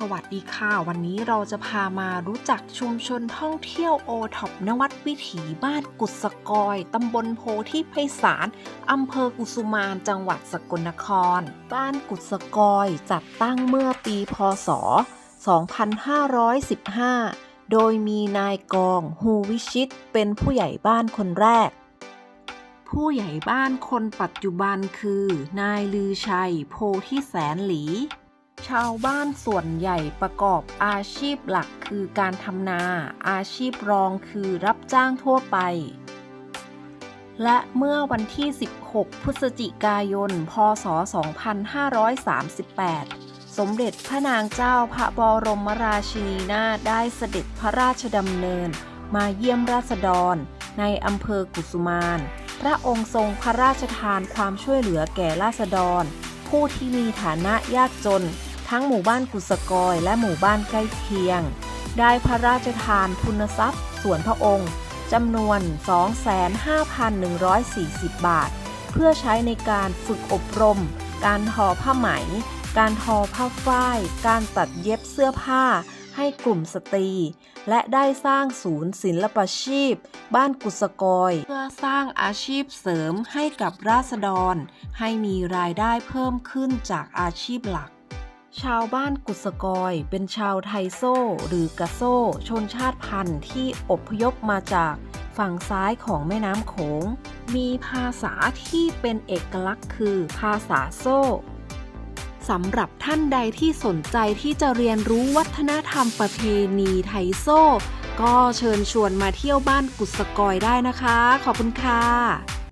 สวัสดีค่ะ วันนี้เราจะพามารู้จักชุมชนท่องเที่ยวโอท็อปนวัดวิถีบ้านกุศกอยตำบลโพธิไพศาลอำเภอกุสุมานจังหวัดสกลนคร บ้านกุศกอยจัดตั้งเมื่อปีพศ 2515 โดยมีนายกองฮูวิชิต เป็นผู้ใหญ่บ้านคนแรก ผู้ใหญ่บ้านคนปัจจุบันคือ นายลือชัย โพธิแสนหลี ชาวบ้านส่วนใหญ่ประกอบอาชีพหลักคือการทำนา อาชีพรองคือรับจ้างทั่วไป และเมื่อวันที่ 16 พฤศจิกายน พศ 2538 สมเด็จพระนางเจ้าพระบรมราชินีนาถได้เสด็จพระราชดำเนิน มาเยี่ยมราษฎร ในอำเภอกุสุมาน พระองค์ทรงพระราชทานความช่วยเหลือแก่ราษฎร ผู้ที่มีฐานะยากจน ทั้งหมู่บ้านกุสกอยและหมู่บ้านใกล้เคียง ได้พระราชทานทุนทรัพย์ ส่วนพระองค์จำนวน 25,140 บาท เพื่อใช้ในการฝึกอบรม การทอผ้าไหม การทอผ้าฝ้าย การตัดเย็บเสื้อผ้า ให้กลุ่มสตรี และได้สร้างศูนย์ศิลปชีพ บ้านกุสกอย เพื่อสร้างอาชีพเสริมให้กับราษฎร ให้มีรายได้เพิ่มขึ้นจากอาชีพหลัก ชาวบ้านกุสกอยเป็นชาวไทโซ่หรือกะโซ ชนชาติพันธุ์ที่อพยพมาจากฝั่งซ้ายของแม่น้ำโขง มีภาษาที่เป็นเอกลักษณ์คือภาษาโซ่สำหรับท่านใดที่สนใจที่จะเรียนรู้วัฒนธรรมประเพณีไทโซ่ก็เชิญชวนมาเที่ยวบ้านกุศกอยได้นะคะ ขอบคุณค่ะ